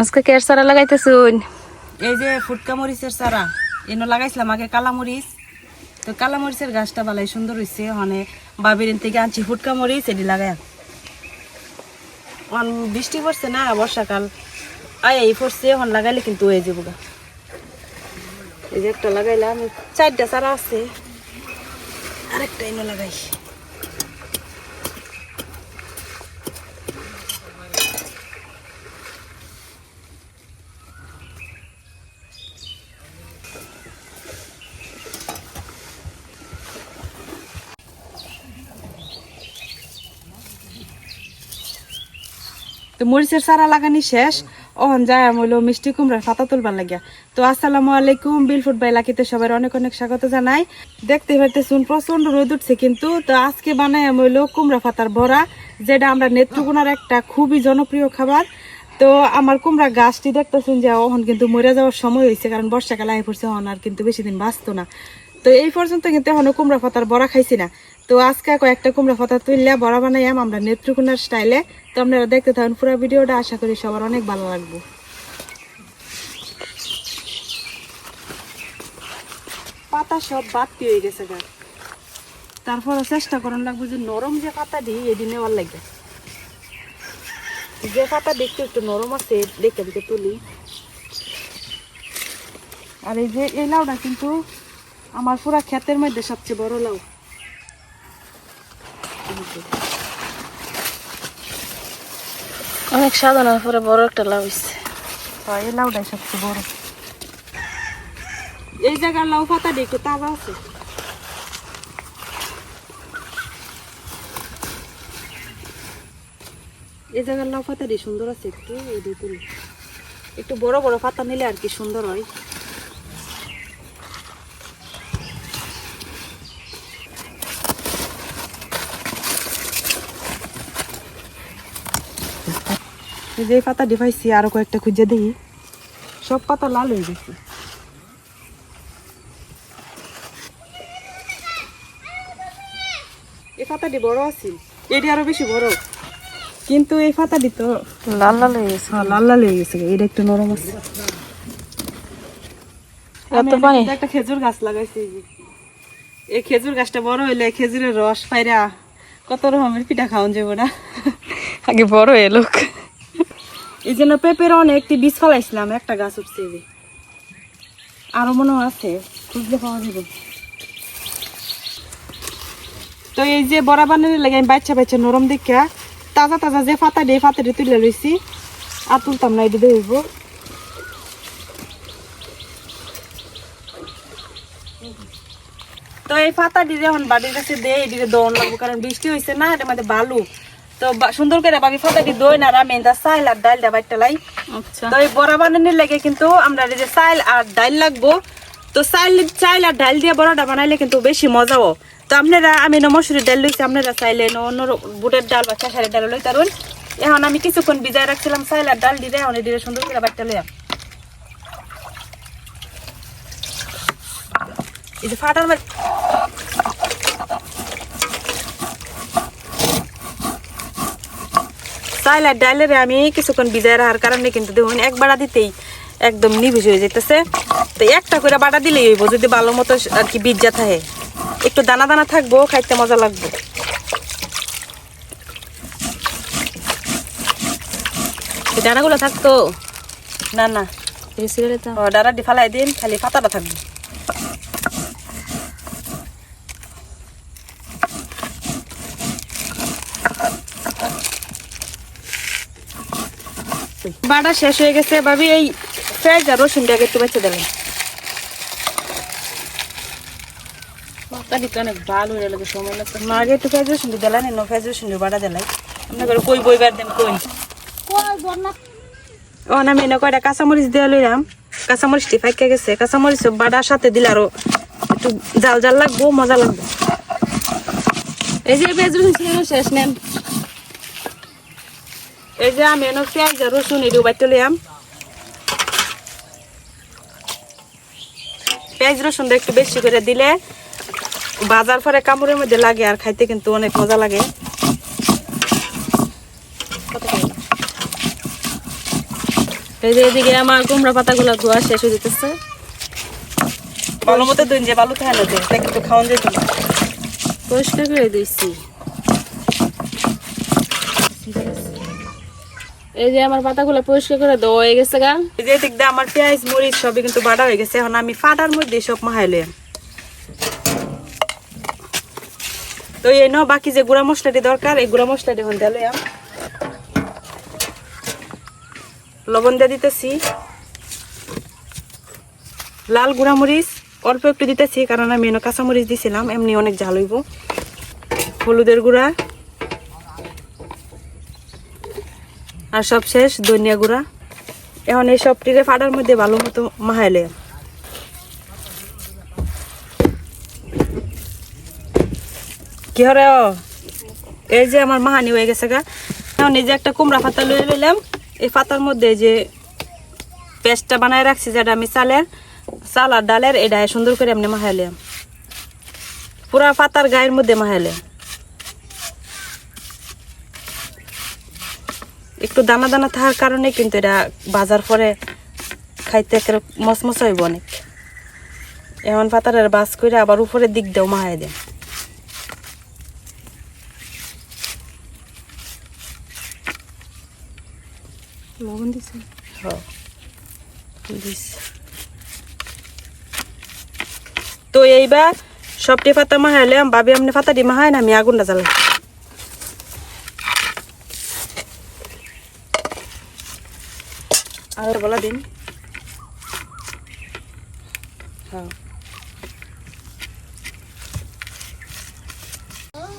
আজকে কের সারা লাগাইতেছুন? এই যে ফুটকা মরিচের চারা। এনে লাগাইছিলাম আগে কালা মরিচ। তো কালা মরিচের গাছটা ভালাই সুন্দর হয়েছে মানে বাবিরিন থেকে আনছি ফুটকা মরিচ এটি লাগাই। অন বৃষ্টি পড়ছে না বর্ষাকাল। আয় এই পড়ছে এখন লাগাইলে কিন্তু হয়ে যাব গা। এই যে একটা লাগাইলাম চারটা চারা আছে। আরেকটা এনে লাগাই। তো মরিচের চারা লাগানি শেষ। ওহন যায় হইল মিষ্টি কুমড়ার পাতা তুলবার লাগিয়া। তো আসসালামু আলাইকুম বিলফুট বাই লাকিতে সবার অনেক অনেক স্বাগত জানাই। দেখতে পাইতেছুন প্রচণ্ড রোদ উঠছে কিন্তু, তো আজকে বানাই হইল কুমড়া পাতার বড়া, যেটা আমরা নেত্রকোনার একটা খুবই জনপ্রিয় খাবার। তো আমার কুমড়া গাছটি দেখতেছেন যে ওহন কিন্তু মরে যাওয়ার সময় হয়েছে কারণ বর্ষাকাল আই পড়ছে ওহন আর কিন্তু বেশি দিন বাঁচতো না। তো এই পর্যন্ত কিন্তু এখনও কুমড়া পাতার বড়া খাইছি না। তো আজকে কয়েকটা কুমড়া পাতা তুললে বড়া বানাইয়াম আমরা নেত্রকোনার স্টাইলে। তো আপনারা দেখতে থাকুন, পুরো ভিডিওটা। আশা করি সবার অনেক ভালো লাগবে। পাতা সব বাড়তি হয়ে গেছে গা। তারপর চেষ্টা করার লাগবে যে নরম যে পাতা দিই এটি নেওয়ার লাগবে যে পাতা দেখতে একটু নরম আছে দেখতে দেখে তুলি। আর এই যে এই লাউটা কিন্তু আমার পুরা ক্ষেতের মধ্যে সবচেয়ে বড় লাউ। অনেক সাধনার পরে বড় একটা লাভ হইছে। এই লাউটাই সবচেয়ে বড়। এই জায়গার লাউ পাতাটি একটু তাজা আছে। এই জায়গার লাউ পাতাটি সুন্দর আছে একটু, এই দিয়ে একটু বড় বড় পাতা নিলে আর কি সুন্দর হয়। যে এই পাতা ডিভাইসি আরও কয়েকটা খুঁজে দেখি। সব পাতা লাল হয়ে গেছে। এই পাতাটি বড় আছে এটি আরও বেশি বড়। কিন্তু এই পাতাটি তো লাল লাল হয়ে গেছে। হ্যাঁ, লাল লাল হয়ে গেছে এটা একটু নরম আছে। একটা খেজুর গাছ লাগাইছি। এই খেজুর গাছটা বড় হইলে খেজুরের রস পাইরা কত রকমের পিঠা খাওয়ান যাব না? আগে বড় এলো এই জন্য পেঁপের অনেকটি বীজ ফলাইছিলাম, একটা গাছ উঠছে যে। মনে আছে, খুঁজলে পাওয়া যাবে। তো এই যে বড়া বানানোর লাগে আমি বাচ্চা বাচ্চা নরম দেখা তাজা তাজা যে পাতা দিয়ে পাতাটি তুলে লইছি, আর তুলতাম না এটি দেখব তো এই পাতাটি যখন বাড়ির কাছে দেয় এদিকে দৌড় লাগবো, কারণ বৃষ্টি হয়েছে না, এটার মধ্যে বালু। তো বা- সুন্দর করে বাকি পাতাটি দই না আমি এটা চাইল আর ডাইলটা বাইরটা লাই। আচ্ছা। তো এই বড়া বানানোর লাগে কিন্তু আমরা এই যে চাইল আর ডাইল লাগবো। তো চাইল চাইল আর ডাইল দিয়ে বড়াটা বানাইলে কিন্তু বেশি মজাও। তো আপনারা আমি ন ডাল লইছি আপনারা চাইলে ন অন্য বুটের ডাল বা খেসারের ডাল লই তারুন এখন আমি কিছুক্ষণ ভিজায় রাখছিলাম চাইল আর ডাল দিয়ে এখন দিয়ে সুন্দর করে বাটটা লইয়াম এই যে ফাটার আর ডালের আমি কিছুক্ষণ ভিজায় রাখার কারণে কিন্তু দেখুন এক বাড়া দিতেই একদম নিভিজ হয়ে যেতেছে তো একটা করে বাটা দিলেই হইব যদি ভালো মতো আর কি বীজ থাকে। একটু দানা দানা থাকব খাইতে মজা লাগবে। দানাগুলো থাকতো? না না। দি ফালাই দিন খালি পাতাটা থাকবে। বাটা শেষ হয়ে গেছে ভাবি এই পেঁয়াজ আর রসুনটাকে একটু বেঁচে দিলেন পাতাটি তো অনেক ভালো হয়ে লাগে সময় লাগছে। না আগে একটু পেঁয়াজ রসুন দিলেন নো পেঁয়াজ রসুন বাটা দিলাই। আপনার কই বইবার দেন কই। ও না আমি এনে কয়টা কাঁচামরিচ দিয়ে লইলাম। কাঁচামরিচটি ফাইকা গেছে কাঁচামরিচ বাটার সাথে দিলে আরও একটু জাল জাল লাগবো মজা লাগবে। এই যে পেঁয়াজ রসুন শেষ নেন। এই যে আমি এনে পেঁয়াজ আর রসুন এটি বাইতে লিয়াম পেঁয়াজ রসুনটা একটু বেশি করে দিলে বাজার পরে কামড়ের মধ্যে লাগে আর খাইতে কিন্তু অনেক মজা লাগে। এই যে এদিকে আমার কুমড়া পাতাগুলো ধোয়া শেষ হয়ে যেতেছে। ভালো মতো দিন যে ভালো থাকে না কিন্তু খাওয়ান যেত পরিষ্কার করে দিয়েছি। এই যে আমার পাতাগুলো পরিষ্কার করে দেওয়া হয়ে গেছে গা। এই যে দিয়ে আমার পেঁয়াজ, মরিচ সবই কিন্তু বাড়া হয়ে গেছে। এখন আমি ফাটার মধ্যে সব মাহাইলে তো এই ন বাকি যে গুঁড়া মশলাটি দরকার, এই গুঁড়া মশলাটি এখন দিলে লবণ দিয়ে দিতেছি। লাল গুঁড়া মরিচ, অল্প একটু দিতেছি, কারণ আমি এনে কাঁচা মরিচ দিছিলাম, এমনি অনেক ঝাল হইব। হলুদের গুঁড়া। আর সব শেষ, ধনিয়া গুঁড়া। এখন এই সবটিরে ফাটার মধ্যে ভালো মতো মাহাইলে কি হরে? এই যে আমার মাহানি হয়ে গেছে গা। এখন এই যে একটা কুমড়া পাতা লয়ে নিলাম এই পাতার মধ্যে যে পেস্টটা বানায় রাখছি, যেটা আমি চালের, চাল আর ডালের এটা সুন্দর করে এমনি মাহাইলাম পুরা পাতার গায়ের মধ্যে মাহাইলে একটু দানা দানা থাকার কারণে কিন্তু এটা বাজার পরে খাইতে মসমস হইব অনেক এমন পাতারের বাস করে আবার উপরের দিক দেয় লবণ দিছে হ্যাঁ। দিস। তো এইবার সবটি পাতা মাহাইলে ভাবি আপনি পাতা দিয়ে মাহায় না আমি আগুনটা জ্বালাই আর বলা দিন। হ্যাঁ।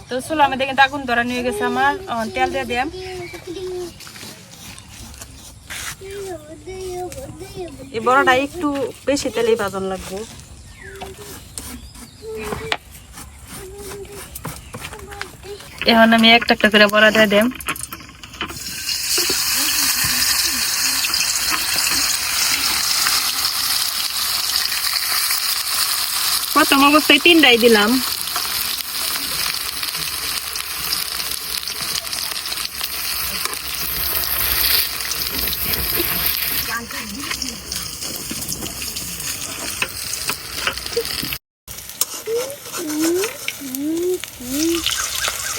তো চলো, আমি দেখি আগুন ধরা নিয়ে গেছে আমার। তেল দিয়ে দিলাম এই বড়টা একটু বেশি তেলেই বাজন লাগবে। এখন আমি একটা একটা করে বড়া দিয়ে দেম। প্রথম অবস্থায় তিনটাই দিলাম।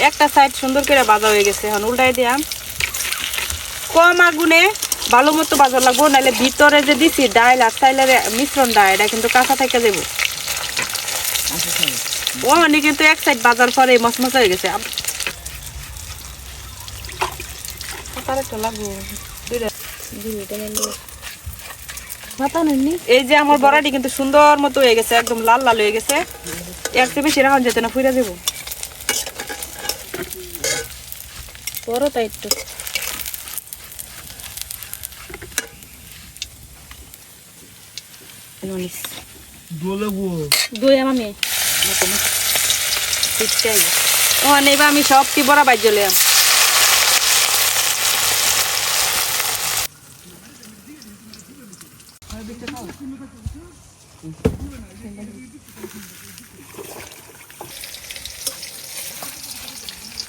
একটা সাইড সুন্দর করে ভাজা হয়ে গেছে, এখন উল্টাই দিয়াম কম আগুনে ভালো মতো ভাজা লাগবো নাহলে ভিতরে যে দিছি ডাইল আর চাইলের মিশ্রণটা এটা কিন্তু কাঁচা থেকে দেবো ও মানে কিন্তু এক সাইড বাজার পরে মশমশ হয়ে গেছে। একটা এই যে আমার বড়াটি কিন্তু সুন্দর মতো হয়ে গেছে, একদম লাল লাল হয়ে গেছে। চেয়ে বেশি রাখুন যেতে না ফুইরা দেবো বড় তাই একটু। দই ঠিকটাই ও নেবা আমি সবটি বড়া বাইর চলে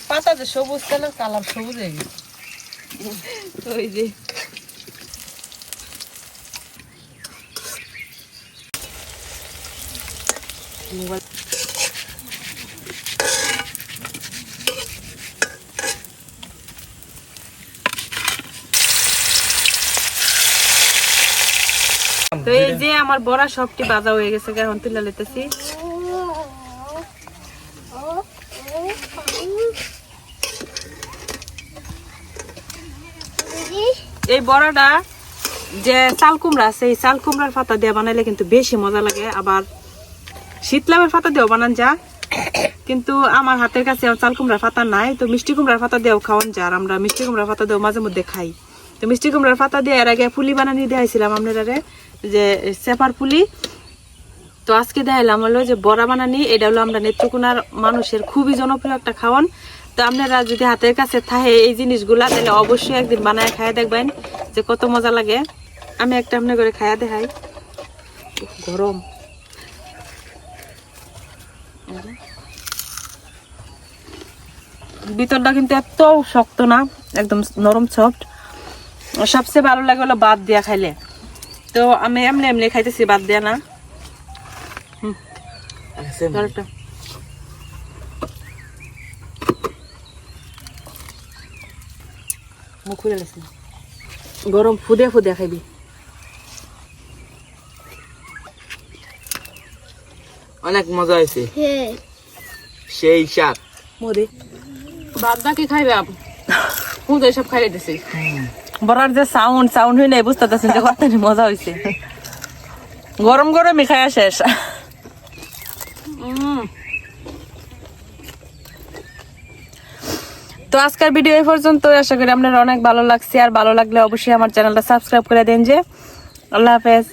পাতা যে সবুজ কালার কালার সবুজ হয়ে গেছে। ওই যে। মোবাইল তো এই যে আমার বড়া সবটি বাজা হয়ে গেছে এখন তুলে লেতেছি এই বড়াটা যে চাল কুমড়া আছে, এই চাল কুমড়ার পাতা দিয়ে বানাইলে কিন্তু বেশি মজা লাগে, আবার শীতলামের পাতা দিয়েও বানান যা। কিন্তু আমার হাতের কাছে চাল কুমড়ার পাতা নাই, তো মিষ্টি কুমড়ার পাতা দিয়েও খাওয়ান যা আমরা মিষ্টি কুমড়ার পাতা দিয়েও মাঝে মধ্যে খাই। তো মিষ্টি কুমড়ার পাতা দিয়ে এর আগে পুলি বানানি দিয়েছিলাম আপনারা যে চেপার পুলি। তো আজকে দেখাইলাম হলো যে বড়া বানানি, এটা হলো আমরা নেত্রকোনার মানুষের খুবই জনপ্রিয় একটা খাওয়ান। তো আপনারা যদি হাতের কাছে থাকে এই জিনিসগুলা, তাহলে অবশ্যই একদিন বানায় খাইয়া দেখবেন যে কত মজা লাগে। আমি একটা আপনার করে খাইয়া দেখাই। গরম। ভিতরটা কিন্তু এত শক্ত না একদম নরম সফট সবচেয়ে ভালো লাগে হলো বাদ দিয়া খাইলে। তো আমি এমনি এমনি খাইতেছি বাদ দিয়া না। ধর মুখ গরম ফুদে ফুদে খাইবি। অনেক মজা হয়েছে। সেই স্বাদ। মোদি বাদ বাকি খাইবে আপ ফুদ এসব খাইলে দিছি। বড়ার যে সাউন্ড সাউন্ড হই নাই বুঝতে পারছেন যে কত মজা হইছে। গরম গরমই খায়া শেষ। তো আজকের ভিডিও এই পর্যন্ত আশা করি আপনার অনেক ভালো লাগছে। আর ভালো লাগলে অবশ্যই আমার চ্যানেলটা সাবস্ক্রাইব করে দেন যে। আল্লাহ হাফেজ।